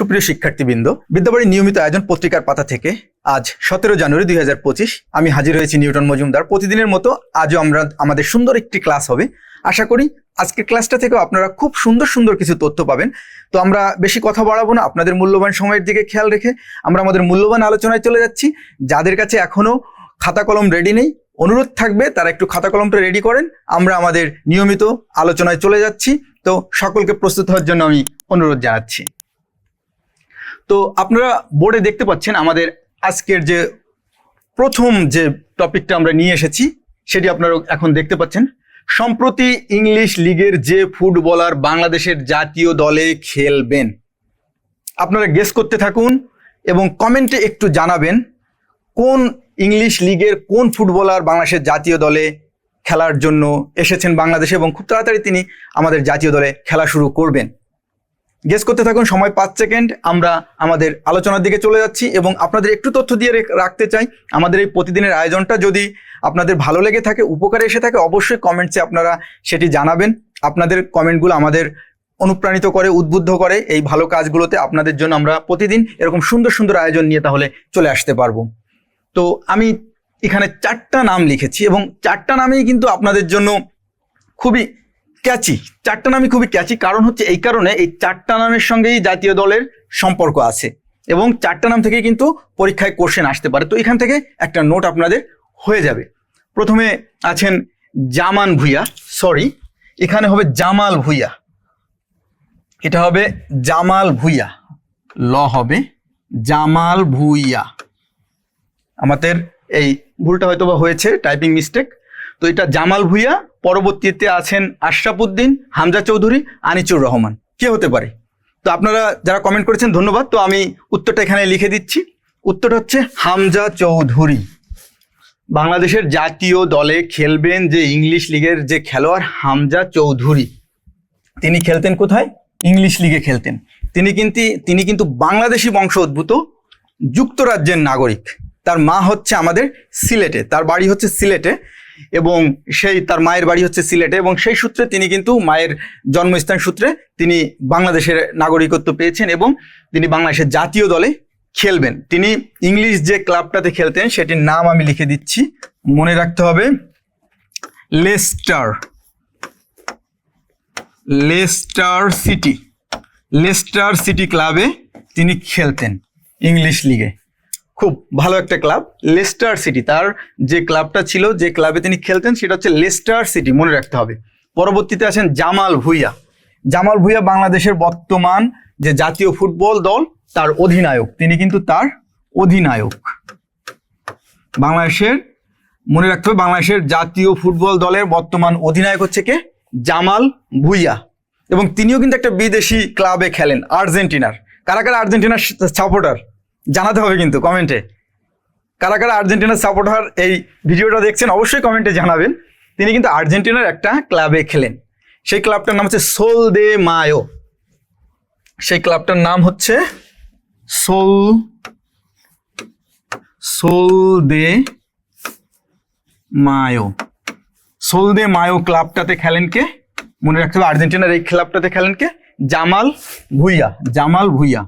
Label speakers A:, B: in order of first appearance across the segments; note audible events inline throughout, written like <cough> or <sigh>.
A: সুপ্রিয় শিক্ষার্থীবৃন্দ, বিদ্যাবাড়ি নিয়মিত আয়োজন পত্রিকার পাতা থেকে আজ সতেরো জানুয়ারি দুই হাজার পঁচিশ, আমি হাজির হয়েছি নিউটন মজুমদার। প্রতিদিনের মতো আজও আমরা আমাদের সুন্দর একটি ক্লাস হবে। আশা করি আজকের ক্লাসটা থেকেও আপনারা খুব সুন্দর সুন্দর কিছু তথ্য পাবেন। তো আমরা বেশি কথা বাড়াবো না, আপনাদের মূল্যবান সময়ের দিকে খেয়াল রেখে আমরা আমাদের মূল্যবান আলোচনায় চলে যাচ্ছি। যাদের কাছে এখনও খাতা কলম রেডি নেই, অনুরোধ থাকবে তারা একটু খাতা কলমটা রেডি করেন, আমরা আমাদের নিয়মিত আলোচনায় চলে যাচ্ছি। তো সকলকে প্রস্তুত হওয়ার জন্য আমি অনুরোধ জানাচ্ছি। তো আপনারা বোর্ডে দেখতে পাচ্ছেন আমাদের আজকের যে প্রথম যে টপিকটা আমরা নিয়ে এসেছি, সেটি আপনারা এখন দেখতে পাচ্ছেন। সম্প্রতি ইংলিশ লিগের যে ফুটবলার বাংলাদেশের জাতীয় দলে খেলবেন, আপনারা গেস করতে থাকুন এবং কমেন্টে একটু জানাবেন কোন ইংলিশ লিগের কোন ফুটবলার বাংলাদেশের জাতীয় দলে খেলার জন্য এসেছেন বাংলাদেশে এবং খুব তাড়াতাড়ি তিনি আমাদের জাতীয় দলে খেলা শুরু করবেন। গেস করতে থাকুন, সময় পাঁচ সেকেন্ড আমরা আমাদের আলোচনার দিকে চলে যাচ্ছি এবং আপনাদের একটু তথ্য দিয়ে রেখ- রাখতে চাই। আমাদের এই প্রতিদিনের আয়োজনটা যদি আপনাদের ভালো লেগে থাকে, উপকারে এসে থাকে, অবশ্যই কমেন্টসে আপনারা সেটি জানাবেন। আপনাদের কমেন্টগুলো আমাদের অনুপ্রাণিত করে, উদ্বুদ্ধ করে। এই ভালো কাজগুলোতে আপনাদের জন্য আমরা প্রতিদিন এরকম সুন্দর সুন্দর আয়োজন নিয়ে তাহলে চলে আসতে পারব। তো আমি এখানে চারটা নাম লিখেছি এবং চারটা নামেই কিন্তু আপনাদের জন্য খুবই ক্যাচি চারটা নামই খুবই ক্যাচি কারণ হচ্ছে এই কারণে এই চারটা নামের সঙ্গেই জাতীয় দলের সম্পর্ক আছে। এবং চারটা নাম থেকে কিন্তু পরীক্ষায় কোশ্চেন আসতে পারে। তো এখান থেকে একটা নোট আপনাদের হয়ে যাবে। প্রথমে আছেন জামান ভুইয়া। সরি এখানে হবে জামাল ভুইয়া। এটা হবে জামাল ভুইয়া। ল হবে জামাল ভুইয়া। আমাদের এই ভুলটা হয়তো বা হয়েছে টাইপিং মিস্টেক তো এটা জামাল ভুইয়া পরবর্তীতে আছেন আশরাফুদ্দিন, হামজা চৌধুরী, আনিচুর রহমান। কে হতে পারে? তো আপনারা যারা কমেন্ট করেছেন, ধন্যবাদ। তো আমি উত্তরটা এখানে লিখে দিচ্ছি। উত্তরটা হচ্ছে হামজা চৌধুরী। বাংলাদেশের জাতীয় দলে খেলবেন যে ইংলিশ লিগের যে খেলোয়াড় হামজা চৌধুরী। তিনি খেলতেন কোথায়? ইংলিশ লিগে খেলতেন। তিনি কিন্তু তিনি কিন্তু বাংলাদেশি বংশোদ্ভূত যুক্তরাজ্যের নাগরিক। তার মা হচ্ছে আমাদের সিলেটে, তার বাড়ি হচ্ছে সিলেটে। এবং সেই তার মায়ের বাড়ি হচ্ছে সিলেটে এবং সেই সূত্রে তিনি কিন্তু মায়ের জন্মস্থান সূত্রে তিনি বাংলাদেশের নাগরিকত্ব পেয়েছেন এবং তিনি বাংলাদেশের জাতীয় দলে খেলবেন। তিনি ইংলিশ যে ক্লাবটাতে খেলতেন সেটির নাম আমি লিখে দিচ্ছি। মনে রাখতে হবে, Leicester. Leicester City. Leicester City ক্লাবে তিনি খেলতেন ইংলিশ লিগে। খুব ভালো একটা ক্লাব লেস্টার সিটি তার যে ক্লাবটা ছিল, যে ক্লাবে তিনি খেলতেন, সেটা হচ্ছে লেস্টার সিটি মনে রাখতে হবে। পরবর্তীতে আছেন জামাল ভুইয়া। জামাল ভুইয়া বাংলাদেশের বর্তমান যে জাতীয় ফুটবল দল, তার অধিনায়ক। তিনি কিন্তু তার অধিনায়ক। বাংলাদেশের, মনে রাখতে হবে, বাংলাদেশের জাতীয় ফুটবল দলের বর্তমান অধিনায়ক হচ্ছে কে? জামাল ভুইয়া। এবং তিনিও কিন্তু একটা বিদেশি ক্লাবে খেলেন, আর্জেন্টিনার। কারা কারা আর্জেন্টিনার সাপোর্টার? জানাতে হবে কিন্তু কমেন্টে। কারা কারা আর্জেন্টিনার সাপোর্টার এই ভিডিওটা দেখছেন, অবশ্যই কমেন্টে জানাবেন। তিনি কিন্তু আর্জেন্টিনার একটা ক্লাবে খেলেন। সেই ক্লাবটার নাম হচ্ছে সোল দে মায়ো সেই ক্লাবটার নাম হচ্ছে Sol Sol de Mayo Sol de Mayo ক্লাবটাতে খেলেন কে? মনে রাখতে হবে, আর্জেন্টিনার এই ক্লাবটাতে খেলেন কে? জামাল ভুইয়া। জামাল ভুইয়া।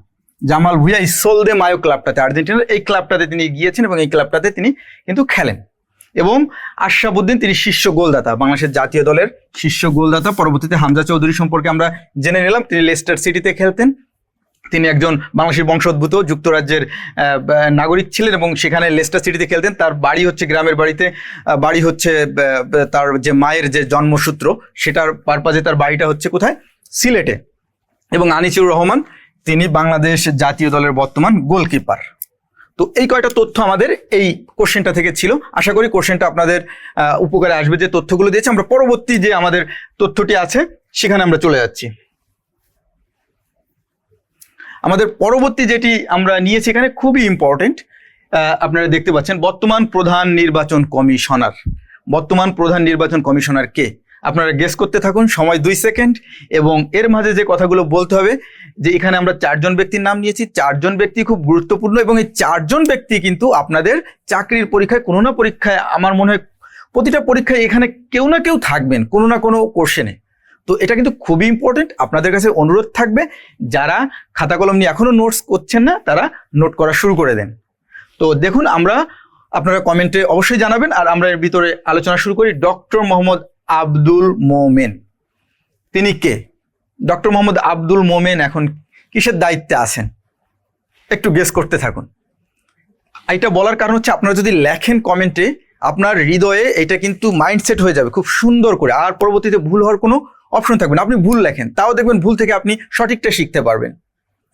A: জামাল ভুইয়া ইসোল দে মায়ো ক্লাবটাতে, আর্জেন্টিনার এই ক্লাবটাতে তিনি গিয়েছেন এবং এই ক্লাবটাতে তিনি কিন্তু খেলেন। এবং আশরাফুদ্দিন তিনি শীর্ষ গোলদাতা, বাংলাদেশের জাতীয় দলের শীর্ষ গোলদাতা। পরবর্তীতে হামজা চৌধুরী সম্পর্কে আমরা জেনে নিলাম, তিনি লেস্টার সিটিতে খেলতেন। তিনি একজন বাংলাদেশের বংশোদ্ভূত, যুক্তরাজ্যের নাগরিক ছিলেন এবং সেখানে লেস্টার সিটিতে খেলতেন। তার বাড়ি হচ্ছে গ্রামের বাড়িতে বাড়ি হচ্ছে তার যে মায়ের যে জন্মসূত্র, সেটার পারপাজে তার বাড়িটা হচ্ছে কোথায়? সিলেটে। এবং আনিসুর রহমান তিনি বাংলাদেশ জাতীয় দলের বর্তমান গোলকিপার। তো এই কয়টা তথ্য আমাদের এই কোশ্চেনটা থেকে ছিল। আশা করি কোশ্চেনটা আপনাদের উপকারে আসবে যে তথ্যগুলো দিয়েছে। আমরা পরবর্তী যে আমাদের তথ্যটি আছে, সেখানে আমরা চলে যাচ্ছি। আমাদের পরবর্তী যেটি আমরা নিয়েছি এখানে খুবই ইম্পর্টেন্ট আপনারা দেখতে পাচ্ছেন বর্তমান প্রধান নির্বাচন কমিশনার। বর্তমান প্রধান নির্বাচন কমিশনার কে? আপনারা গেস করতে থাকুন, সময় দুই সেকেন্ড এবং এর মাঝে যে কথাগুলো বলতে হবে, যে এখানে আমরা চারজন ব্যক্তির নাম নিয়েছি, চারজন ব্যক্তি খুব গুরুত্বপূর্ণ, এবং এই চারজন ব্যক্তি কিন্তু আপনাদের চাকরির পরীক্ষায়, কোনো না পরীক্ষায়, আমার মনে হয় প্রতিটা পরীক্ষায় এখানে কেউ না কেউ থাকবেন, কোনো না কোনো কোশ্চেনে তো এটা কিন্তু খুবই ইম্পর্টেন্ট আপনাদের কাছে অনুরোধ থাকবে, যারা খাতা কলম নিয়ে এখনও নোটস করছেন না, তারা নোট করা শুরু করে দেন। তো দেখুন, আমরা আপনারা কমেন্টে অবশ্যই জানাবেন, আর আমরা এর ভিতরে আলোচনা শুরু করি। ডক্টর মোহাম্মদ আব্দুল মোমেন। তিনি কে? ডক্টর মোহাম্মদ আব্দুল মোমেন এখন কিসের দায়িত্বে আছেন? একটু গেস করতে থাকুন। এটা বলার কারণ হচ্ছে আপনারা যদি লেখেন কমেন্টে আপনার হৃদয়ে এটা কিন্তু মাইন্ডসেট হয়ে যাবে খুব সুন্দর করে। আর পরবর্তীতে ভুল হওয়ার কোনো অপশন থাকবে না। আপনি ভুল লেখেন, তাও দেখবেন ভুল থেকে আপনি সঠিকটা শিখতে পারবেন।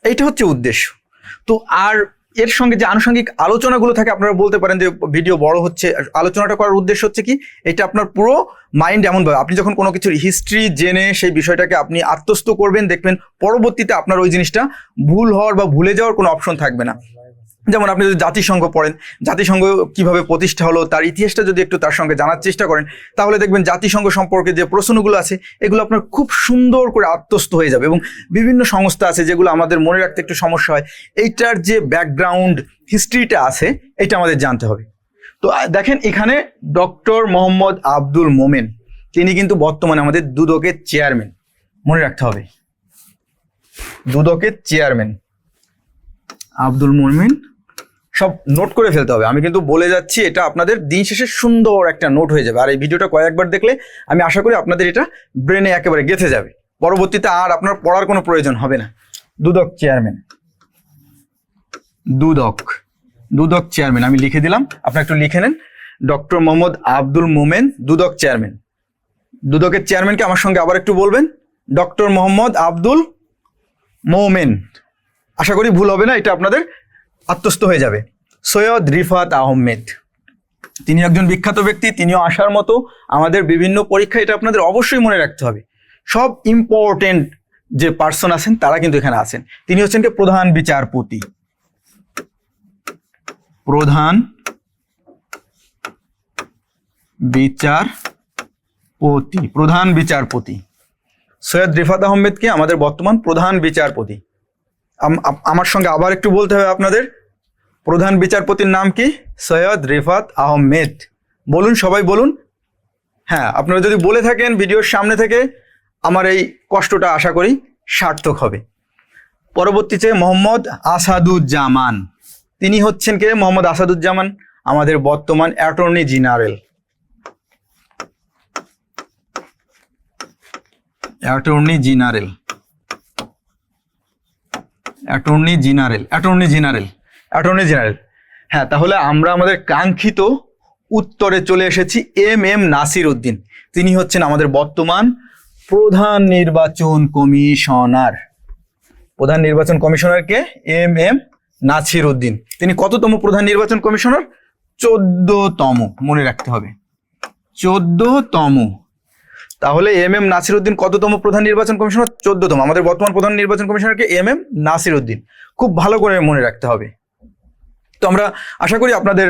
A: এইটা হচ্ছে উদ্দেশ্য। তো আর এর সঙ্গে যে আনুষঙ্গিক আলোচনাগুলো থাকে, আপনারা বলতে পারেন যে ভিডিও বড় হচ্ছে। আলোচনাটা করার উদ্দেশ্য হচ্ছে কি? এটা আপনার পুরো মাইন্ড এমনভাবে আপনি যখন কোনো কিছুর হিস্ট্রি জেনে সেই বিষয়টাকে আপনি আত্মস্থ করবেন, দেখবেন পরবর্তীতে আপনার ওই জিনিসটা ভুল হওয়ার বা ভুলে যাওয়ার কোনো অপশন থাকবে না। যেমন আপনি যদি জাতিসংঘ পড়েন, জাতিসংঘ কীভাবে প্রতিষ্ঠা হলো, তার ইতিহাসটা যদি একটু তার সঙ্গে জানার চেষ্টা করেন, তাহলে দেখবেন জাতিসংঘ সম্পর্কে যে প্রশ্নগুলো আছে, এগুলো আপনার খুব সুন্দর করে আত্মস্থ হয়ে যাবে এবং বিভিন্ন সংস্থা আছে যেগুলো আমাদের মনে রাখতে একটু সমস্যা হয়। এইটার যে ব্যাকগ্রাউন্ড হিস্ট্রিটা আছে, এটা আমাদের জানতে হবে। তো দেখেন এখানে ডক্টর মোহাম্মদ আব্দুল মোমেন, তিনি কিন্তু বর্তমানে আমাদের দুদকের চেয়ারম্যান মনে রাখতে হবে। দুদকের চেয়ারম্যান আব্দুল মোমেন সব নোট করে ফেলতে হবে। আমি কিন্তু বলে যাচ্ছি, এটা আপনাদের দিন শেষে সুন্দর একটা নোট হয়ে যাবে। আর এই ভিডিওটা কয়েকবার দেখলে আমি আশা করি আপনাদের এটা ব্রেনে একেবারে গেঁথে যাবে। পরবর্তীতে আর আপনার পড়ার কোনো প্রয়োজন হবে না। দুদক চেয়ারম্যান দুদক। দুদক চেয়ারম্যান আমি লিখে দিলাম। আপনারা একটু লিখে নেন। ডক্টর মোহাম্মদ আব্দুল মোমেন, দুদক চেয়ারম্যান দুদকের চেয়ারম্যানকে আমার সঙ্গে আবার একটু বলবেন। ডক্টর মোহাম্মদ আব্দুল মোমেন। আশা করি ভুল হবে না, এটা আপনাদের আত্মস্থ হয়ে যাবে। সৈয়দ রিফাত আহমেদ। তিনি একজন বিখ্যাত ব্যক্তি, তিনিও আসার মতো। আমাদের বিভিন্ন পরীক্ষা, এটা আপনাদের অবশ্যই মনে রাখতে হবে। সব ইম্পর্টেন্ট যে পার্সন আছেন, তারা কিন্তু এখানে আছেন। তিনি হচ্ছেন কি? প্রধান বিচারপতি। প্রধান বিচারপতি। প্রধান বিচারপতি। সৈয়দ রিফাত আহমেদকে আমাদের বর্তমান প্রধান বিচারপতি। আম- আম- আমার সঙ্গে আবার একটু বলতে হবে আপনাদের। প্রধান বিচারপতির নাম কি? সৈয়দ রিফাত আহমেদ। বলুন, সবাই বলুন। হ্যাঁ আপনারা যদি বলে থাকেন ভিডিওর সামনে থেকে, আমার এই কষ্টটা আশা করি সার্থক হবে। পরবর্তীতে মোহাম্মদ আসাদুজ্জামান। তিনি হচ্ছেন কে? মোহাম্মদ আসাদুজ্জামান, আমাদের বর্তমান attorney general. Attorney general. Attorney general attorney general. Attorney general হ্যাঁ তাহলে আমরা আমাদের কাঙ্ক্ষিত উত্তরে চলে এসেছি এম এম নাসির উদ্দিন। তিনি হচ্ছেন আমাদের বর্তমান প্রধান নির্বাচন কমিশনার। প্রধান নির্বাচন কমিশনারকে এম এম নাসির উদ্দিন। তিনি কততম প্রধান নির্বাচন কমিশনার? চোদ্দতম, মনে রাখতে হবে। চোদ্দতম। তাহলে এম এম নাসির উদ্দিন কততম প্রধান নির্বাচন কমিশনার? চোদ্দতম। আমাদের বর্তমান প্রধান নির্বাচন কমিশনারকে এম এম নাসির উদ্দিন। খুব ভালো করে মনে রাখতে হবে। তো আমরা আশা করি আপনাদের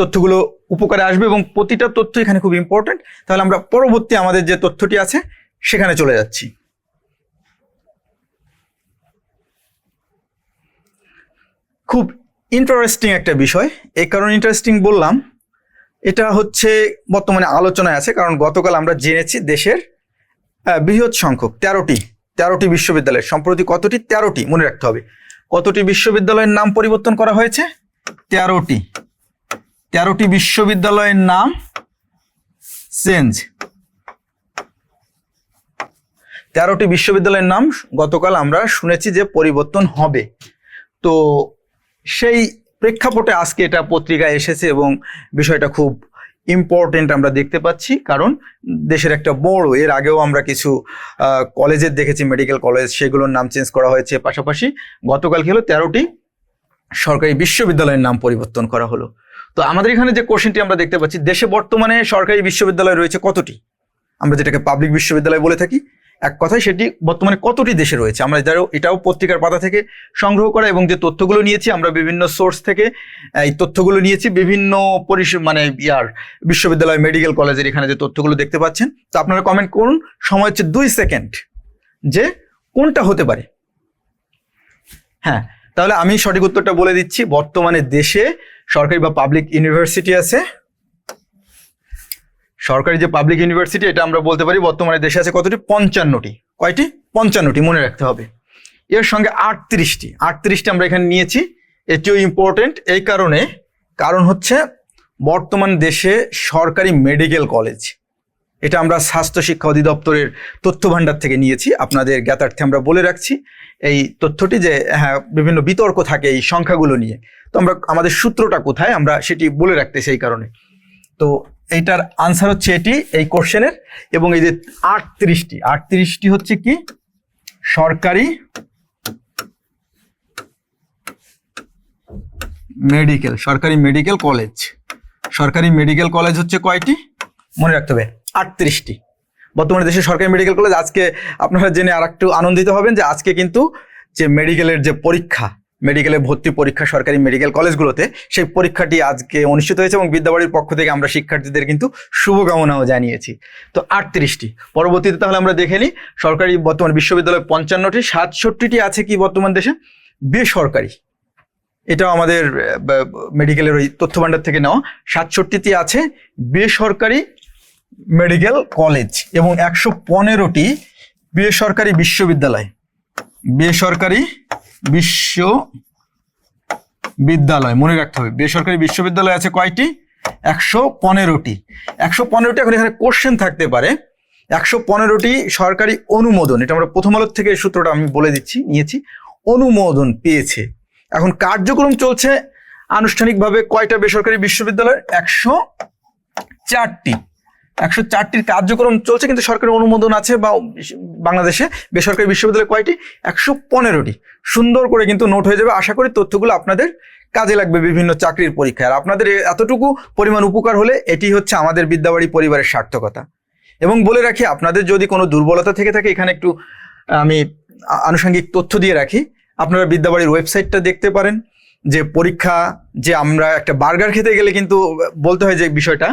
A: তথ্যগুলো উপকারে আসবে এবং প্রতিটা তথ্য এখানে খুব ইম্পর্টেন্ট তাহলে আমরা পরবর্তী আমাদের যে তথ্যটি আছে, সেখানে চলে যাচ্ছি। খুব ইন্টারেস্টিং একটা বিষয়। এই কারণে ইন্টারেস্টিং বললাম। এটা হচ্ছে বর্তমানে আলোচনায় আছে, কারণ গতকাল আমরা জেনেছি দেশের বৃহৎ সংখ্যক, তেরোটি তেরোটি বিশ্ববিদ্যালয়। সম্প্রতি কতটি? তেরোটি, মনে রাখতে হবে। কতটি বিশ্ববিদ্যালয়ের নাম পরিবর্তন করা হয়েছে? তেরোটি। তেরোটি বিশ্ববিদ্যালয়ের নাম চেঞ্জ। তেরোটি বিশ্ববিদ্যালয়ের নাম গতকাল আমরা শুনেছি যে পরিবর্তন হবে। তো সেই প্রেক্ষাপটে আজকে এটা পত্রিকায় এসেছে এবং বিষয়টা খুব ইম্পর্টেন্ট আমরা দেখতে পাচ্ছি, কারণ দেশের একটা বড়, এর আগেও আমরা কিছু কলেজের দেখেছি মেডিকেল কলেজ সেগুলোর নাম চেঞ্জ করা হয়েছে। পাশাপাশি গতকাল কি হলো তেরোটি সরকারি বিশ্ববিদ্যালয়ের নাম পরিবর্তন করা হলো। তো আমাদের এখানে যে কোশ্চেনটি আমরা দেখতে পাচ্ছি, দেশে বর্তমানে সরকারি বিশ্ববিদ্যালয় রয়েছে কতটি? আমরা যেটাকে পাবলিক বিশ্ববিদ্যালয় বলে থাকি। এক কথায় সেটি বর্তমানে কতটি দেশে রয়েছে? আমরা এটাও এটাও পত্রিকার পাতা থেকে সংগ্রহ করা এবং যে তথ্যগুলো নিয়েছি, আমরা বিভিন্ন সোর্স থেকে এই তথ্যগুলো নিয়েছি। বিভিন্ন পরিষ মানে ইয়ার, বিশ্ববিদ্যালয় মেডিকেল কলেজের এখানে যে তথ্যগুলো দেখতে পাচ্ছেন। তো আপনারা কমেন্ট করুন, সময় হচ্ছে দুই সেকেন্ড যে কোনটা হতে পারে? হ্যাঁ তাহলে আমি সঠিক উত্তরটা বলে দিচ্ছি, বর্তমানে দেশে সরকারি বা পাবলিক ইউনিভার্সিটি আছে। সরকারি যে পাবলিক ইউনিভার্সিটি এটা আমরা বলতে পারি, বর্তমানে দেশে আছে কতটি? পঞ্চান্নটি। কয়টি? পঞ্চান্নটি মনে রাখতে হবে। এর সঙ্গে আটত্রিশটি। আটত্রিশটি আমরা এখানে নিয়েছি। এটিও ইম্পর্টেন্ট এই কারণে, কারণ হচ্ছে, বর্তমান দেশে সরকারি মেডিকেল কলেজ এটা আমরা স্বাস্থ্য শিক্ষা অধিদপ্তরের তথ্য ভাণ্ডার থেকে নিয়েছি। আপনাদের জ্ঞাতার্থে আমরা বলে রাখছি এই তথ্যটি যে হ্যাঁ বিভিন্ন বিতর্ক থাকে এই সংখ্যাগুলো নিয়ে। তো আমরা, আমাদের সূত্রটা কোথায়? আমরা সেটি বলে রাখতে সেই কারণে। তো এইটার আনসার হচ্ছে এটি, এই কোশ্চেনের, এবং এই যে আটত্রিশটি আটত্রিশটি হচ্ছে কি? সরকারি মেডিকেল সরকারি মেডিকেল কলেজ। সরকারি মেডিকেল কলেজ হচ্ছে কয়টি? মনে রাখতে হবে। আটত্রিশটি। বর্তমানে দেশে সরকারি মেডিকেল কলেজ আজকে আপনারা জেনে আর একটু আনন্দিত হবেন যে আজকে কিন্তু যে মেডিকেলের যে পরীক্ষা মেডিকেলে ভর্তি পরীক্ষা সরকারি মেডিকেল কলেজগুলোতে সেই পরীক্ষাটি আজকে অনুষ্ঠিত হয়েছে এবং বিদ্যাবাড়ির পক্ষ থেকে আমরা শিক্ষার্থীদের কিন্তু শুভকামনাও জানিয়েছি। তো আটত্রিশটি। পরবর্তীতে তাহলে আমরা দেখে নিই, সরকারি বর্তমান বিশ্ববিদ্যালয় পঞ্চান্নটি, সাতষট্টিটি আছে কি বর্তমান দেশে? বেসরকারি। এটাও আমাদের মেডিকেলের ওই তথ্য ভাণ্ডার থেকে নেওয়া। সাতষট্টিটি আছে, বেসরকারি মেডিকেল কলেজ এবং একশো পনেরোটি বেসরকারি বিশ্ববিদ্যালয়। বেসরকারি বিশ্ব বিদ্যালয় মনে রাখতে হবে। বেসরকারি বিশ্ববিদ্যালয় আছে কয়টি? একশো পনেরোটি। একশো পনেরোটি এখন এখানে কোশ্চেন থাকতে পারে। একশো পনেরোটি সরকারি অনুমোদন, এটা আমরা প্রথম আলোর থেকে সূত্রটা আমি বলে দিচ্ছি, নিয়েছি, অনুমোদন পেয়েছে। এখন কার্যক্রম চলছে আনুষ্ঠানিকভাবে কয়টা বেসরকারি বিশ্ববিদ্যালয়? একশো চারটি। একশো চারটির কার্যক্রম চলছে, কিন্তু সরকারের অনুমোদন আছে বা বাংলাদেশে বেসরকারি বিশ্ববিদ্যালয় কয়টি? একশো পনেরোটি। সুন্দর করে কিন্তু নোট হয়ে যাবে। আশা করি তথ্যগুলো আপনাদের কাজে লাগবে বিভিন্ন চাকরির পরীক্ষায়। আর আপনাদের এতটুকু পরিমাণ উপকার হলে এটি হচ্ছে আমাদের বিদ্যাবাড়ি পরিবারের সার্থকতা। এবং বলে রাখি, আপনাদের যদি কোনো দুর্বলতা থেকে থাকে, এখানে একটু আমি আনুষঙ্গিক তথ্য দিয়ে রাখি। আপনারা বিদ্যাবাড়ির ওয়েবসাইটটা দেখতে পারেন। যে পরীক্ষা, যে আমরা একটা বার্গার খেতে গেলে কিন্তু বলতে হয় যে বিষয়টা,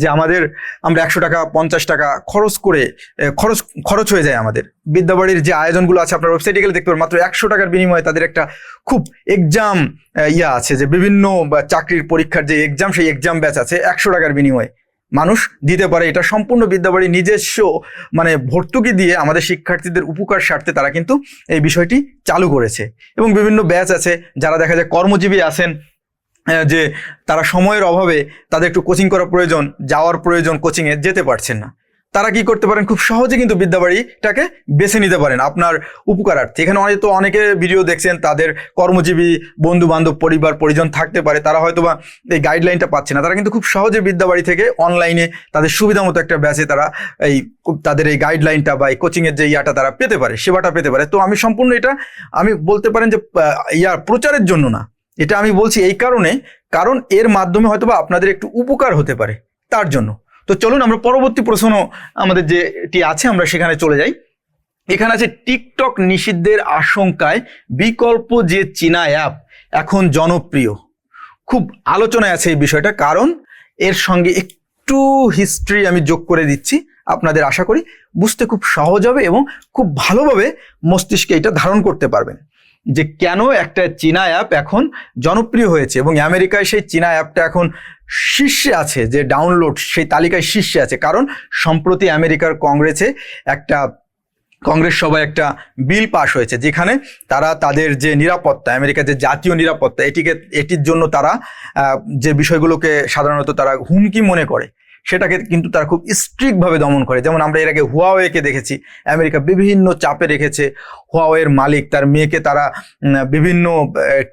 A: যে আমাদের, আমরা একশো টাকা, পঞ্চাশ টাকা খরচ করে খরচ খরচ হয়ে যায় আমাদের। বিদ্যাবাড়ির যে আয়োজনগুলো আছে আপনার ওয়েবসাইটে গেলে দেখতে পারেন, মাত্র একশো টাকার বিনিময়ে তাদের একটা খুব এক্সাম ইয়া আছে, যে বিভিন্ন চাকরির পরীক্ষার যে এক্সাম সেই এক্সাম ব্যাচ আছে, একশো টাকার বিনিময়ে। মানুষ দিতে পারে। এটা সম্পূর্ণ বিদ্যাবাড়ি নিজস্ব মানে ভর্তুকি দিয়ে আমাদের শিক্ষার্থীদের উপকার স্বার্থে তারা কিন্তু এই বিষয়টি চালু করেছে। এবং বিভিন্ন ব্যাচ আছে, যারা দেখা যায় কর্মজীবী আছেন যে তারা সময়ের অভাবে তাদের একটু কোচিং করা প্রয়োজন, যাওয়ার প্রয়োজন কোচিংয়ে যেতে পারছেন না। তারা কি করতে পারেন? খুব সহজে কিন্তু বিদ্যাবাড়িটাকে বেছে নিতে পারেন আপনার উপকারার্থে। এখানে হয়তো অনেকে ভিডিও দেখছেন, তাদের কর্মজীবী বন্ধু বান্ধব পরিবার, পরিজন থাকতে পারে, তারা হয়তো বা এই গাইডলাইনটা পাচ্ছে না। তারা কিন্তু খুব সহজে বিদ্যাবাড়ি থেকে অনলাইনে তাদের সুবিধা মতো একটা ব্যাচে তারা এই তাদের এই গাইডলাইনটা বা এই কোচিংয়ের যে ইয়াটা তারা পেতে পারে, সেবাটা পেতে পারে। তো আমি সম্পূর্ণ এটা, আমি বলতে পারেন যে ইয়ার প্রচারের জন্য না। এটা আমি বলছি এই কারণে, কারণ এর মাধ্যমে হয়তো বা আপনাদের একটু উপকার হতে পারে, তার জন্য। তো চলুন আমরা পরবর্তী প্রশ্ন আমাদের যেটি আছে, আমরা সেখানে চলে যাই। এখানে আছে, টিকটক নিষিদ্ধের আশঙ্কায় বিকল্প যে চীনা অ্যাপ এখন জনপ্রিয়। খুব আলোচনায় আছে এই বিষয়টা, কারণ এর সঙ্গে একটু হিস্ট্রি আমি যোগ করে দিচ্ছি, আপনাদের আশা করি। বুঝতে খুব সহজ হবে এবং খুব ভালোভাবে মস্তিষ্কে এটা ধারণ করতে পারবেন। যে কেন একটা চীনা অ্যাপ এখন জনপ্রিয় হয়েছে এবং আমেরিকায় সেই চীনা অ্যাপটা এখন শীর্ষে আছে, যে ডাউনলোড সেই তালিকায় শীর্ষে আছে। কারণ সম্প্রতি আমেরিকার কংগ্রেসে একটা, কংগ্রেস সভায় একটা বিল পাশ হয়েছে, যেখানে তারা তাদের যে নিরাপত্তা, আমেরিকার যে জাতীয় নিরাপত্তা, এটিকে, এটির জন্য তারা যে বিষয়গুলোকে সাধারণত তারা হুমকি মনে করে সেটাকে কিন্তু তারা খুব স্ট্রিক্টভাবে দমন করে। যেমন আমরা এর আগে হুয়াওয়েকে দেখেছি, আমেরিকা বিভিন্ন চাপে রেখেছে। হুয়াওয়ের মালিক, তার মেয়েকে তারা বিভিন্ন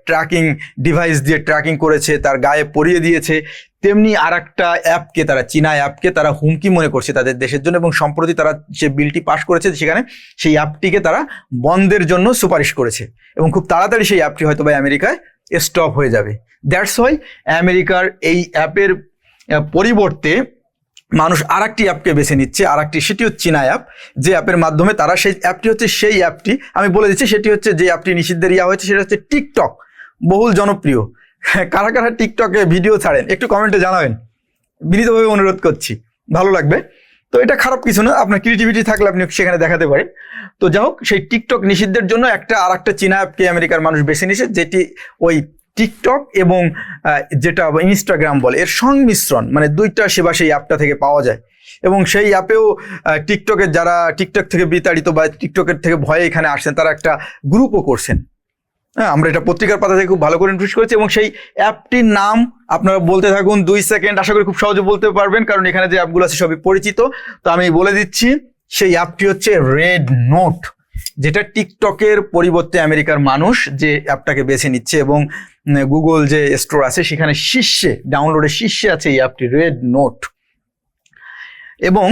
A: ট্র্যাকিং ডিভাইস দিয়ে ট্র্যাকিং করেছে, তার গায়ে পরিয়ে দিয়েছে। তেমনি আর একটা অ্যাপকে তারা, চীনা অ্যাপকে তারা হুমকি মনে করছে তাদের দেশের জন্য এবং সম্প্রতি তারা যে বিলটি পাশ করেছে সেখানে সেই অ্যাপটিকে তারা বন্ধের জন্য সুপারিশ করেছে এবং খুব তাড়াতাড়ি সেই অ্যাপটি হয়তো বা আমেরিকায় স্টপ হয়ে যাবে। দ্যাটস ওয়াই আমেরিকার এই অ্যাপের পরিবর্তে মানুষ আর একটি অ্যাপকে বেছে নিচ্ছে আর একটি সেটি হচ্ছে চীনা অ্যাপ যে অ্যাপের মাধ্যমে তারা সেই অ্যাপটি হচ্ছে সেই অ্যাপটি আমি বলে দিচ্ছি, সেটি হচ্ছে যে অ্যাপটি নিষিদ্ধের ইয়া হয়েছে, সেটা হচ্ছে টিকটক বহুল জনপ্রিয়। কারা কারা টিকটকে ভিডিও ছাড়েন, একটু কমেন্টে জানাবেন। বিনীতভাবে অনুরোধ করছি। ভালো লাগবে। তো এটা খারাপ কিছু না, আপনার ক্রিয়েটিভিটি থাকলে আপনি সেখানে দেখাতে পারেন। তো যাই হোক, সেই টিকটক নিষিদ্ধের জন্য একটা আর একটা চীনা অ্যাপকে আমেরিকার মানুষ বেছে নিয়েছে, যেটি ওই টিকটক এবং যেটা ইনস্টাগ্রাম বলে, এর সংমিশ্রণ মানে দুইটা সেবা সেই অ্যাপটা থেকে পাওয়া যায়। এবং সেই অ্যাপেও টিকটকের যারা টিকটক থেকে বিতাড়িত বা টিকটকের থেকে ভয়ে এখানে আসছেন, তারা একটা গ্রুপও করছেন। হ্যাঁ আমরা এটা পত্রিকার পাতা থেকে খুব ভালো করে ইন্ট্রোডিউস করেছি এবং সেই অ্যাপটির নাম আপনারা বলতে থাকুন দুই সেকেন্ড আশা করি খুব সহজে বলতে পারবেন, কারণ এখানে যে অ্যাপগুলো আছে সবই পরিচিত। তো আমি বলে দিচ্ছি, সেই অ্যাপটি হচ্ছে রেড নোট যেটা টিকটকের পরিবর্তে আমেরিকার মানুষ যে অ্যাপটাকে বেছে নিচ্ছে এবং গুগল যে স্টোর আছে সেখানে শীর্ষে ডাউনলোডের শীর্ষে আছে এই অ্যাপটি রেড নোট এবং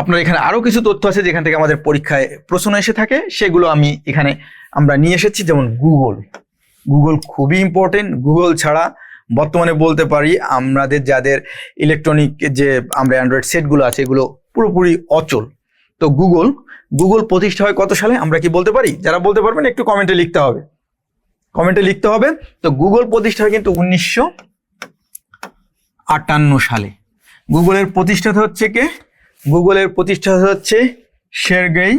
A: আপনার এখানে আরও কিছু তথ্য আছে যেখান থেকে আমাদের পরীক্ষায় প্রশ্ন এসে থাকে, সেগুলো আমি এখানে আমরা নিয়ে এসেছি, যেমন গুগল। গুগল খুবই ইম্পর্টেন্ট গুগল ছাড়া বর্তমানে বলতে পারি আমাদের যাদের ইলেকট্রনিক যে আমরা অ্যান্ড্রয়েড সেটগুলো আছে, এগুলো পুরোপুরি অচল। তো গুগল গুগল প্রতিষ্ঠা হয় কত সালে? আমরা কি বলতে পারি? যারা বলতে পারবেন, একটু কমেন্টে লিখতে হবে। কমেন্টে লিখতে হবে। তো গুগল প্রতিষ্ঠা হয় কিন্তু উনিশশো আটান্ন সালে। গুগলের প্রতিষ্ঠাতা হচ্ছে কে? গুগলের প্রতিষ্ঠাতা হচ্ছে শেরগেই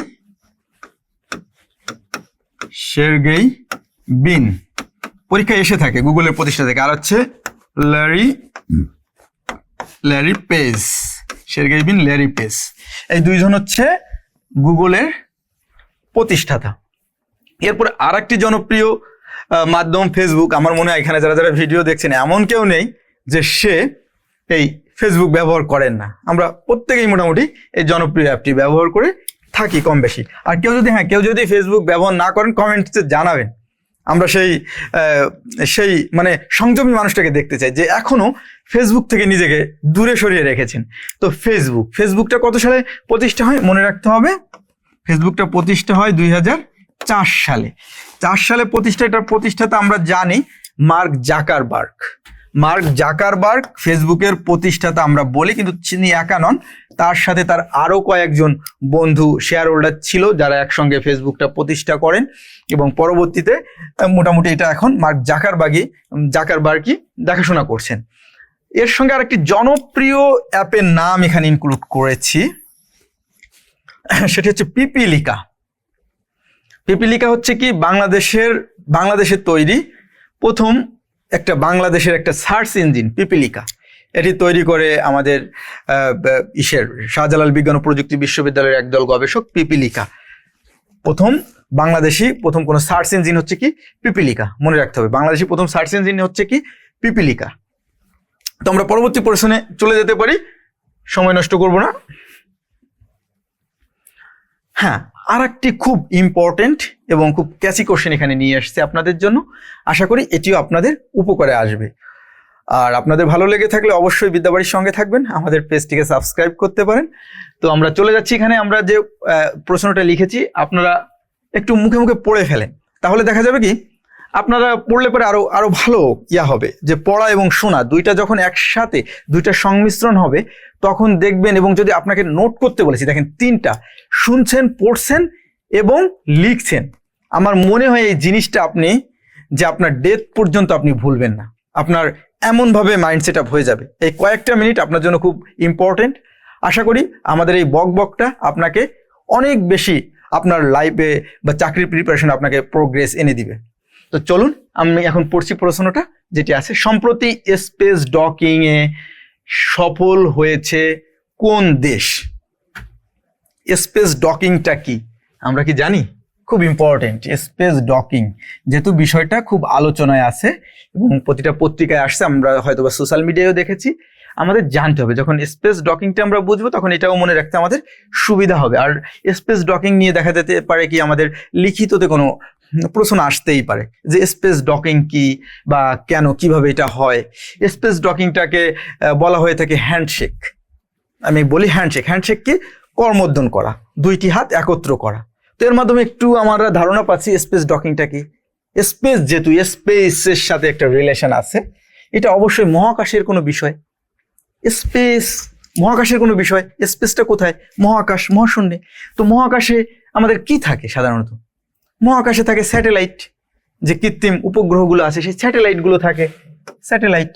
A: শেরগেই বিন পরীক্ষায় এসে থাকে গুগলের প্রতিষ্ঠা থেকে। আর হচ্ছে Larry Larry Page Sergey Brin Larry Page এই দুইজন হচ্ছে গুগলের প্রতিষ্ঠাতা। এরপরে আর একটি জনপ্রিয় মাধ্যম ফেসবুক আমার মনে হয় এখানে যারা যারা ভিডিও দেখছেন, এমন কেউ নেই যে সে এই ফেসবুক ব্যবহার করেন না। আমরা প্রত্যেকেই মোটামুটি এই জনপ্রিয় অ্যাপটি ব্যবহার করে থাকি কম বেশি আর কেউ যদি হ্যাঁ কেউ যদি ফেসবুক ব্যবহার না করেন কমেন্টসে জানাবেন। আমরা সেই সেই মানে সংযমী মানুষটাকে দেখতে চাই যে এখনও ফেসবুক থেকে নিজেকে দূরে সরিয়ে রেখেছেন। তো ফেসবুক ফেসবুকটা কত সালে প্রতিষ্ঠা হয়? মনে রাখতে হবে ফেসবুকটা প্রতিষ্ঠা হয় দুই চার সালে। চার সালে প্রতিষ্ঠা, এটার প্রতিষ্ঠাতা আমরা জানি মার্ক জাকারবার্গ। মার্ক জাকারবার্গ ফেসবুকের প্রতিষ্ঠাতা, আমরা বলি, কিন্তু তিনি একা নন। তার সাথে তার আরও কয়েকজন বন্ধু শেয়ার হোল্ডার ছিল, যারা একসঙ্গে ফেসবুকটা প্রতিষ্ঠা করেন। এবং পরবর্তীতে মোটামুটি এটা এখন মার্ক জাকারবাগি জাকারবার্গই দেখাশোনা করছেন। এর সঙ্গে আরেকটি জনপ্রিয় অ্যাপের নাম এখানে ইনক্লুড করেছি। <clears throat> সেটি হচ্ছে পিপিলিকা। পিপিলিকা হচ্ছে কি? বাংলাদেশের বাংলাদেশের তৈরি প্রথম একটা বাংলাদেশের একটা সার্চ ইঞ্জিন, পিপিলিকা। এটি তৈরি করে আমাদের ইসের শাহজালাল বিজ্ঞান ও প্রযুক্তি বিশ্ববিদ্যালয়ের একদল গবেষক পিপিলিকা। প্রথম বাংলাদেশি, প্রথম কোনো সার্চ ইঞ্জিন হচ্ছে কি? পিপিলিকা। মনে রাখতে হবে, বাংলাদেশি প্রথম সার্চ ইঞ্জিন হচ্ছে কি? পিপিলিকা। তো আমরা পরবর্তী প্রশ্নে চলে যেতে পারি। সময় নষ্ট করব না। হ্যাঁ আর একটি খুব ইম্পর্টেন্ট এবং খুব ক্যাচি কোশ্চেন এখানে নিয়ে আসছে আপনাদের জন্য। আশা করি এটিও আপনাদের উপকারে আসবে। আর আপনাদের ভালো লেগে থাকলে অবশ্যই বিদ্যাবাড়ির সঙ্গে থাকবেন, আমাদের পেজটিকে সাবস্ক্রাইব করতে পারেন। তো আমরা চলে যাচ্ছি এখানে, আমরা যে প্রশ্নটা লিখেছি, আপনারা একটু মুখে মুখে পড়ে ফেলেন। তাহলে দেখা যাবে কি আপনারা পড়লে পরে আরও আরও ভালো ইয়া হবে যে পড়া এবং শোনা, দুইটা যখন একসাথে, দুইটা সংমিশ্রণ হবে, তখন দেখবেন এবং যদি আপনাকে নোট করতে বলেছি, দেখেন তিনটা, শুনছেন, পড়ছেন এবং লিখছেন। আমার মনে হয় এই জিনিসটা আপনি, যে আপনার ডেথ পর্যন্ত আপনি ভুলবেন না। আপনার এমনভাবে মাইন্ড সেট আপ হয়ে যাবে। এই কয়েকটা মিনিট আপনার জন্য খুব ইম্পর্টেন্ট আশা করি আমাদের এই বক বকটা আপনাকে অনেক বেশি আপনার লাইফে বা চাকরির প্রিপারেশন আপনাকে প্রোগ্রেস এনে দিবে। তো চলুন, আমি এখন পড়ছি প্রশ্নটা, যেটি আছে, সম্প্রতি স্পেস ডকিং এ সফল হয়েছে কোন দেশ? স্পেস ডকিংটা কি? আমরা কি জানি? খুব ইম্পর্টেন্ট, স্পেস ডকিং। যেহেতু বিষয়টা খুব আলোচনায় আছে এবং প্রতিটা পত্রিকায় আসছে, আমরা হয়তো বা সোশ্যাল মিডিয়ায়ও দেখেছি, আমাদের জানতে হবে। যখন স্পেস ডকিংটা আমরা বুঝব, তখন এটাও মনে রাখতে আমাদের সুবিধা হবে। আর স্পেস ডকিং নিয়ে দেখা যেতে পারে কি, আমাদের লিখিততে কোনো প্রশ্ন আসতেই পারে যে স্পেস ডকিং কি বা কেন, কীভাবে এটা হয়? স্পেস ডকিংটাকে বলা হয়ে থাকে হ্যান্ডশেক আমি বলি হ্যান্ডশেক হ্যান্ডশেক কি? কর্মোদ্যন করা। দুইটি হাত একত্র করা। তো এর মাধ্যমে একটু আমরা ধারণা পাচ্ছি স্পেস ডকিংটা কি? স্পেস যেহেতু স্পেসের সাথে একটা রিলেশন আছে, এটা অবশ্যই মহাকাশের কোনো বিষয়। স্পেস মহাকাশের কোনো বিষয়। স্পেসটা কোথায়? মহাকাশ, মহাশূন্যে। তো মহাকাশে আমাদের কি থাকে সাধারণত? মহাকাশে থাকে স্যাটেলাইট। যে কৃত্রিম উপগ্রহগুলো আছে, সেই স্যাটেলাইটগুলো থাকে। স্যাটেলাইট।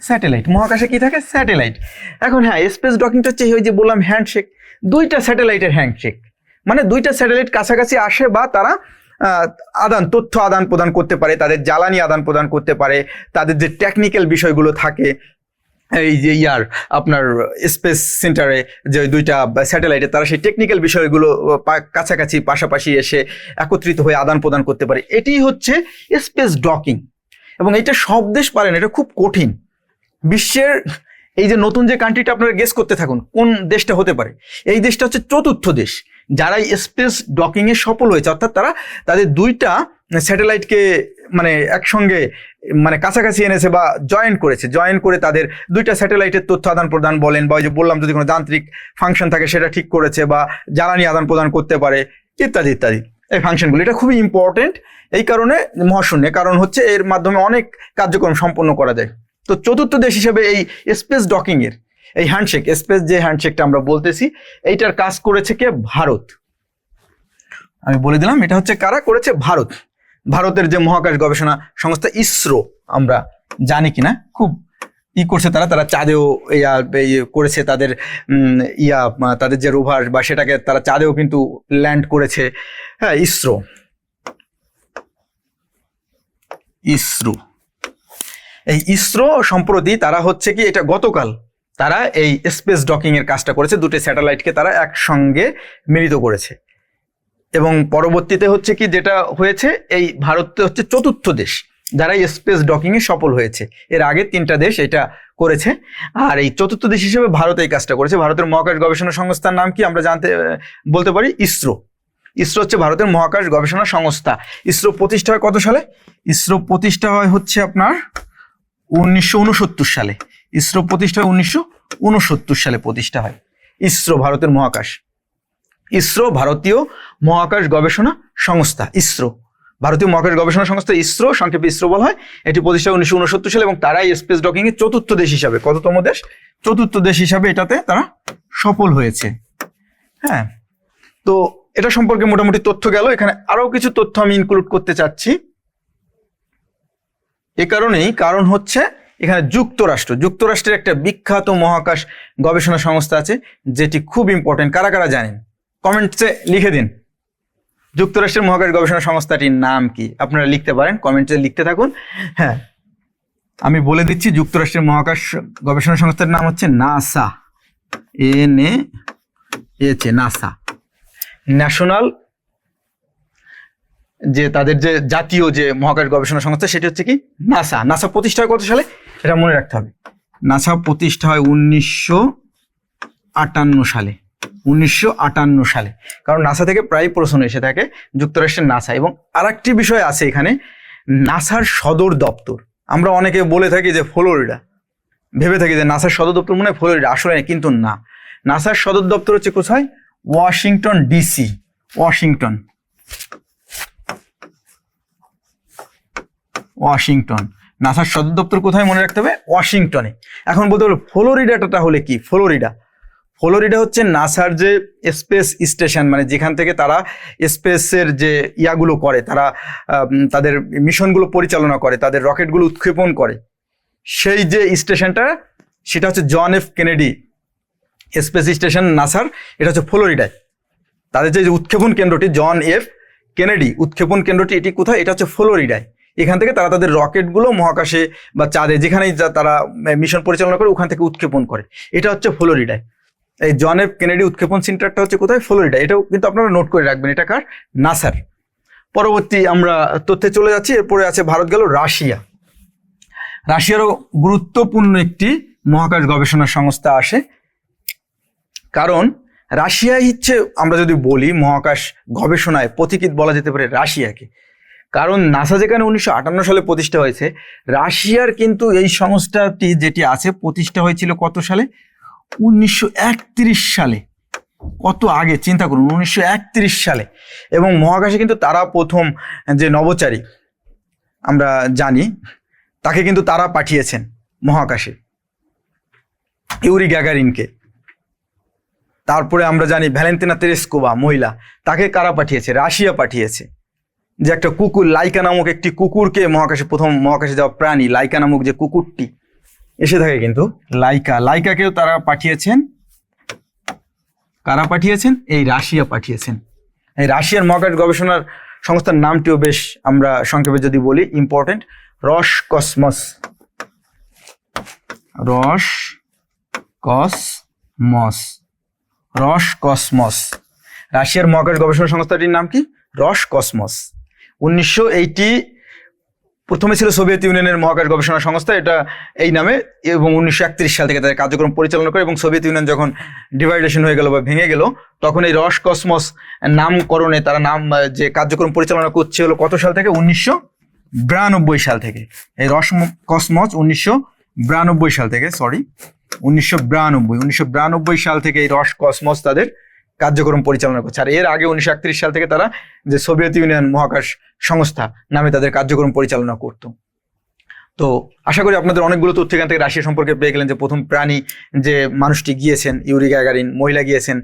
A: স্যাটেলাইট। মহাকাশে কি থাকে? স্যাটেলাইট। এখন হ্যাঁ স্পেস ডকিংটা হচ্ছে ওই যে বললাম হ্যান্ডশেক। দুইটা স্যাটেলাইটের হ্যান্ডশেক। মানে দুইটা স্যাটেলাইট কাছাকাছি আসে বা তারা আদান, তথ্য আদান প্রদান করতে পারে, তাদের জ্বালানি আদান প্রদান করতে পারে, তাদের যে টেকনিক্যাল বিষয়গুলো থাকে এই যে ইয়ার, আপনার স্পেস সেন্টারে যে দুইটা স্যাটেলাইটে, তারা সেই টেকনিক্যাল বিষয়গুলো কাছাকাছি, পাশাপাশি এসে একত্রিত হয়ে আদান প্রদান করতে পারে। এটি হচ্ছে স্পেস ডকিং। এবং এটা সব দেশ পারেন এটা খুব কঠিন। বিশ্বের এই যে নতুন যে কান্ট্রিটা আপনারা গেস করতে থাকুন, কোন দেশটা হতে পারে? এই দেশটা হচ্ছে চতুর্থ দেশ যারা স্পেস ডকিংয়ে সফল হয়েছে, অর্থাৎ তারা তাদের দুইটা স্যাটেলাইটকে মানে একসঙ্গে মানে কাছাকাছি এনেছে বা জয়েন করেছে। জয়েন করে তাদের দুইটা স্যাটেলাইটের তথ্য আদান প্রদান বলেন বা যে বললাম যদি কোনো যান্ত্রিক ফাংশন থাকে সেটা ঠিক করেছে বা জ্বালানি আদান প্রদান করতে পারে, ইত্যাদি ইত্যাদি। এই ফাংশনগুলো এটা খুবই ইম্পর্টেন্ট এই কারণে মহাশূন্যে। কারণ হচ্ছে এর মাধ্যমে অনেক কার্যক্রম সম্পন্ন করা যায়। তো চতুর্থ দেশ হিসেবে এই স্পেস ডকিংয়ের এই হ্যান্ডশেক স্পেস যে হ্যান্ডশেকটা আমরা বলতেছি, এইটার কাজ করেছে কে? ভারত। আমি বলে দিলাম, এটা হচ্ছে কারা? করেছে ভারত। ভারতের যে মহাকাশ গবেষণা সংস্থা ইসরো, আমরা জানি কিনা, খুব ই করছে তারা তারা চাঁদেও ইয়া করেছে তাদের ইয়া তাদের যে রোভার বা সেটাকে তারা চাঁদেও কিন্তু ল্যান্ড করেছে। হ্যাঁ ইসরো। ইসরো। এই ইসরো সম্প্রতি তারা হচ্ছে কি, এটা গতকাল তারা এই স্পেস ডকিং এর কাজটা করেছে, দুটো স্যাটেলাইটকে তারা একসঙ্গে মিলিত করেছে। এবং পরবর্তীতে হচ্ছে কি যেটা হয়েছে, এই ভারত হচ্ছে চতুর্থ দেশ যারা স্পেস ডকিং এ সফল হয়েছে। এর আগে তিনটা দেশ এটা করেছে। আর এই চতুর্থ দেশ হিসেবে ভারত এই কাজটা করেছে। ভারতের মহাকাশ গবেষণা সংস্থার নাম কি আমরা জানতে বলতে পারি? ইসরো। ইসরো হচ্ছে ভারতের মহাকাশ গবেষণা সংস্থা। ইসরো প্রতিষ্ঠা হয় কত সালে? ইসরো প্রতিষ্ঠা হয় হচ্ছে আপনার উনিশশো উনসত্তর সালে। ইসরো প্রতিষ্ঠা হয় উনিশশো উনসত্তর সালে প্রতিষ্ঠা হয়। ইসরো ভারতের মহাকাশ। ইসরো ভারতীয় মহাকাশ গবেষণা সংস্থা, ইসরো। ভারতীয় মহাকাশ গবেষণা সংস্থা ইসরো, সংক্ষেপে ইসরো বলা হয়, এটি প্রতিষ্ঠা উনিশশো উনসত্তর সালে এবং তারাই স্পেস ডকিং এর চতুর্থ দেশ হিসাবে, কততম দেশ? চতুর্থ দেশ হিসাবে এটাতে তারা সফল হয়েছে। হ্যাঁ তো এটা সম্পর্কে মোটামুটি তথ্য গেল। এখানে আরও কিছু তথ্য আমি ইনক্লুড করতে চাচ্ছি। এ কারণেই কারণ হচ্ছে, এখানে যুক্তরাষ্ট্র, যুক্তরাষ্ট্রের একটা বিখ্যাত মহাকাশ গবেষণা সংস্থা আছে, যেটি খুব ইম্পর্টেন্ট কারা কারা জানেন? কমেন্টসে লিখে দিন। যুক্তরাষ্ট্রের মহাকাশ গবেষণা সংস্থাটির নাম কি? আপনারা লিখতে পারেন, কমেন্টসে লিখতে থাকুন। হ্যাঁ আমি বলে দিচ্ছি, যুক্তরাষ্ট্রের মহাকাশ গবেষণা সংস্থার নাম হচ্ছে NASA. N A NASA. National যে তাদের যে জাতীয় যে মহাকাশ গবেষণা সংস্থা, সেটি হচ্ছে কি? নাসা। নাসা প্রতিষ্ঠা হয় কত সালে? এটা মনে রাখতে হবে। নাসা প্রতিষ্ঠা হয় উনিশশো আটান্ন সালে। উনিশশো আটান্ন সালে। কারণ নাসা থেকে প্রায় প্রশ্ন এসে থাকে যুক্তরাষ্ট্রের নাসা এবং আরেকটি বিষয় আছে এখানে, নাসার সদর দপ্তর। আমরা অনেকে বলে থাকি যে ফ্লোরিডা। ভেবে থাকি যে নাসার সদর দপ্তর মনে হয় ফ্লোরিডা, আসলে কিন্তু না। নাসার সদর দপ্তর হচ্ছে কোথায়? Washington DC. ওয়াশিংটন। ওয়াশিংটন। নাসার সদর দপ্তর কোথায় মনে রাখতে হবে? ওয়াশিংটনে। এখন বলতে হবে ফ্লোরিডাটা হলে কি? ফ্লোরিডা। ফ্লোরিডা হচ্ছে নাসার যে স্পেস স্টেশন মানে যেখান থেকে তারা স্পেসের যে ইয়াগুলো করে, তারা তাদের মিশনগুলো পরিচালনা করে, তাদের রকেটগুলো উৎক্ষেপণ করে। সেই যে স্টেশনটা, সেটা হচ্ছে John F Kennedy space station নাসার, এটা হচ্ছে ফ্লোরিডায়। তাদের যে উৎক্ষেপণ কেন্দ্রটি, জন এফ কেনেডি, উৎক্ষেপণ কেন্দ্রটি এটি কোথায়? এটা হচ্ছে ফ্লোরিডায়। এখান থেকে তারা তাদের রকেটগুলো মহাকাশে বা চাঁদে, যেখানেই যা তারা মিশন পরিচালনা করে, ওখান থেকে উৎক্ষেপণ করে। এটা হচ্ছে ফ্লোরিডায়। এই জন এফ কেনেডি উৎক্ষেপণ সেন্টারটা হচ্ছে কোথায়? ফ্লোরিডা। এটাও কিন্তু আপনারা নোট করে রাখবেন, এটা কার? নাসার। পরবর্তী আমরা তথ্যে চলে যাচ্ছি, এরপরে আছে ভারত গেল রাশিয়া। রাশিয়ারও গুরুত্বপূর্ণ একটি মহাকাশ গবেষণা সংস্থা আসে। কারণ রাশিয়াই হচ্ছে, আমরা যদি বলি মহাকাশ গবেষণায় পথিকৃত বলা যেতে পারে রাশিয়াকে। কারণ নাসা যেখানে উনিশশো আটান্ন সালে প্রতিষ্ঠা হয়েছে, রাশিয়ার কিন্তু এই সংস্থাটি যেটি আছে, প্রতিষ্ঠা হয়েছিল কত সালে? উনিশশো একত্রিশ সালে, কত আগে? চিন্তা করুন, উনিশশো একত্রিশ সালে। এবং মহাকাশে কিন্তু তারা প্রথম যে নভোচারী আমরা জানি, তাকে কিন্তু তারা পাঠিয়েছেন মহাকাশে, ইউরি গ্যাগারিনকে। তারপরে আমরা জানি ভ্যালেন্টিনা তেরেস্কোবা মহিলা, তাকে কারা পাঠিয়েছে? রাশিয়া পাঠিয়েছে। যে একটা কুকুর, লাইকা নামক একটি কুকুরকে মহাকাশে, প্রথম মহাকাশে যাওয়া প্রাণী, লাইকা নামক যে কুকুরটি এসে থাকে কিন্তু লাইকা। লাইকাকেও তারা পাঠিয়েছেন। কারা পাঠিয়েছেন? এই রাশিয়া পাঠিয়েছেন। এই রাশিয়ার মহাকাশ গবেষণার সংস্থার নামটিও বেশ আমরা সংক্ষেপে যদি বলি ইম্পর্টেন্ট রস কসমস। রস কসমস। রস কসমস। রাশিয়ার মহাকাশ গবেষণা সংস্থাটির নাম কি? রস কসমস। উনিশশো এইটি প্রথমে ছিল সোভিয়েত ইউনিয়নের মহাকাশ গবেষণা সংস্থা, এটা এই নামে, এবং উনিশশো একত্রিশ সাল থেকে তাদের কার্যক্রম পরিচালনা করে, এবং সোভিয়েত ইউনিয়ন যখন ডিভাইডেশন হয়ে গেল বা ভেঙে গেল, তখন এই রস কসমস নামকরণে তারা নাম, যে কার্যক্রম পরিচালনা করছে হলো কত সাল থেকে? উনিশশো বিরানব্বই সাল থেকে। এই রস কসমস উনিশশো বিরানব্বই সাল থেকে সরি উনিশশো বিরানব্বই উনিশশো বিরানব্বই সাল থেকে এই রস কসমস তাদের কার্যক্রম পরিচালনা করছে। আর এর আগে উনিশশো একত্রিশ সাল থেকে তারা যে সোভিয়েত ইউনিয়ন মহাকাশ সংস্থা নামে তাদের কার্যক্রম পরিচালনা করত। তো আশা করি আপনাদের অনেকগুলো তথ্য এখান থেকে রাশিয়া সম্পর্কে পেয়ে গেলেন যে প্রথম প্রাণী যে মানুষটি গিয়েছেন ইউরি গ্যাগারিন মহিলা গিয়েছেন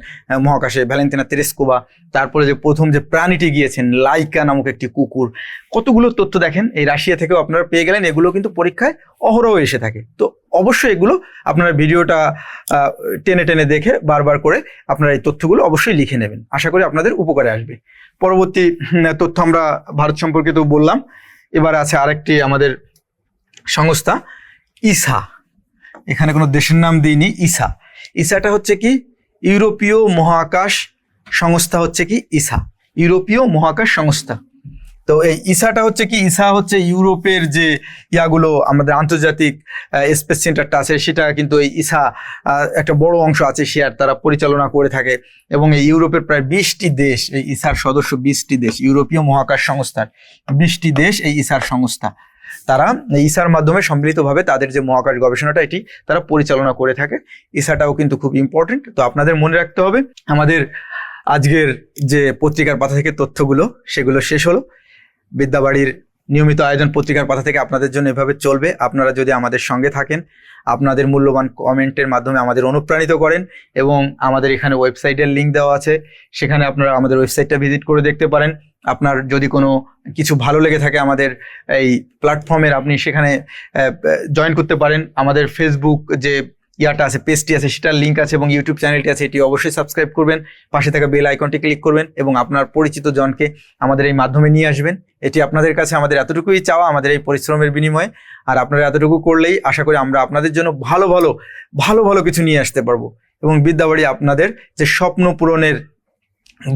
A: মহাকাশে, ভ্যালেন্টিনা তেরেস্কোবা, তারপরে যে প্রথম যে প্রাণীটি গিয়েছেন, লাইকা নামক একটি কুকুর। কতগুলো তথ্য দেখেন, এই রাশিয়া থেকেও আপনারা পেয়ে গেলেন, এগুলো কিন্তু পরীক্ষায় অহরহ এসে থাকে। তো অবশ্যই এগুলো আপনারা ভিডিওটা টেনে টেনে দেখে বারবার করে আপনারা এই তথ্যগুলো অবশ্যই লিখে নেবেন। আশা করি আপনাদের উপকারে আসবে। পরবর্তী তথ্য আমরা ভারত সম্পর্কে তো বললাম। এবার আছে আরেকটি আমাদের সংস্থা, ইসা। এখানে কোনো দেশের নাম দিইনি, ইসা। ইসাটা হচ্ছে কি? ইউরোপীয় মহাকাশ সংস্থা হচ্ছে কি? ইসা। ইউরোপীয় মহাকাশ সংস্থা। তো এই ইসাটা হচ্ছে কি? ইসা হচ্ছে ইউরোপের যে ইয়াগুলো, আমাদের আন্তর্জাতিক স্পেস সেন্টারটা আছে, সেটা কিন্তু এই ইসা একটা বড় অংশ আছে শেয়ার, তারা পরিচালনা করে থাকে। এবং এই ইউরোপের প্রায় বিশটি দেশ, এই ইসার সদস্য বিশটি দেশ, ইউরোপীয় মহাকাশ সংস্থার বিশটি দেশ এই ইসার সংস্থা। তারা ইসার মাধ্যমে সম্মিলিতভাবে তাদের যে মহাকাশ গবেষণাটা, এটি তারা পরিচালনা করে থাকে। ইসাটাও কিন্তু খুব ইম্পর্টেন্ট তো আপনাদের মনে রাখতে হবে, আমাদের আজকের যে পত্রিকার পাতা থেকে তথ্যগুলো, সেগুলো শেষ হলো। বিদ্যাবাড়ির নিয়মিত আয়োজন পত্রিকার পাতা থেকে আপনাদের জন্য এভাবে চলবে। আপনারা যদি আমাদের সঙ্গে থাকেন, আপনাদের মূল্যবান কমেন্টের মাধ্যমে আমাদের অনুপ্রাণিত করেন এবং আমাদের এখানে ওয়েবসাইটের লিঙ্ক দেওয়া আছে, সেখানে আপনারা আমাদের ওয়েবসাইটটা ভিজিট করে দেখতে পারেন। আপনার যদি কোনো কিছু ভালো লেগে থাকে আমাদের এই প্ল্যাটফর্মের, আপনি সেখানে জয়েন করতে পারেন। আমাদের ফেসবুক যে ইয়াটা আছে, পেজটি আছে, সেটার লিঙ্ক আছে এবং ইউটিউব চ্যানেলটি আছে, এটি অবশ্যই সাবস্ক্রাইব করবেন। পাশে থাকা বেল আইকনটি ক্লিক করবেন এবং আপনার পরিচিত জনকে আমাদের এই মাধ্যমে নিয়ে আসবেন। এটি আপনাদের কাছে আমাদের এতটুকুই চাওয়া, আমাদের এই পরিশ্রমের বিনিময়ে। আর আপনারা এতটুকু করলেই আশা করি আমরা আপনাদের জন্য ভালো ভালো ভালো ভালো কিছু নিয়ে আসতে পারব। এবং বিদ্যাবাড়ি আপনাদের যে স্বপ্ন পূরণের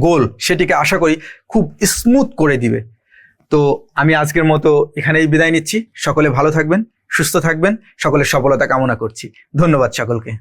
A: গোল সেটিকে আশা করি খুব স্মুথ করে দিবে। তো আমি আজকের মতো এখানেই বিদায় নিচ্ছি। সকলে ভালো থাকবেন। সুস্থ থাকবেন। সকলের সফলতা কামনা করছি। ধন্যবাদ সকলকে।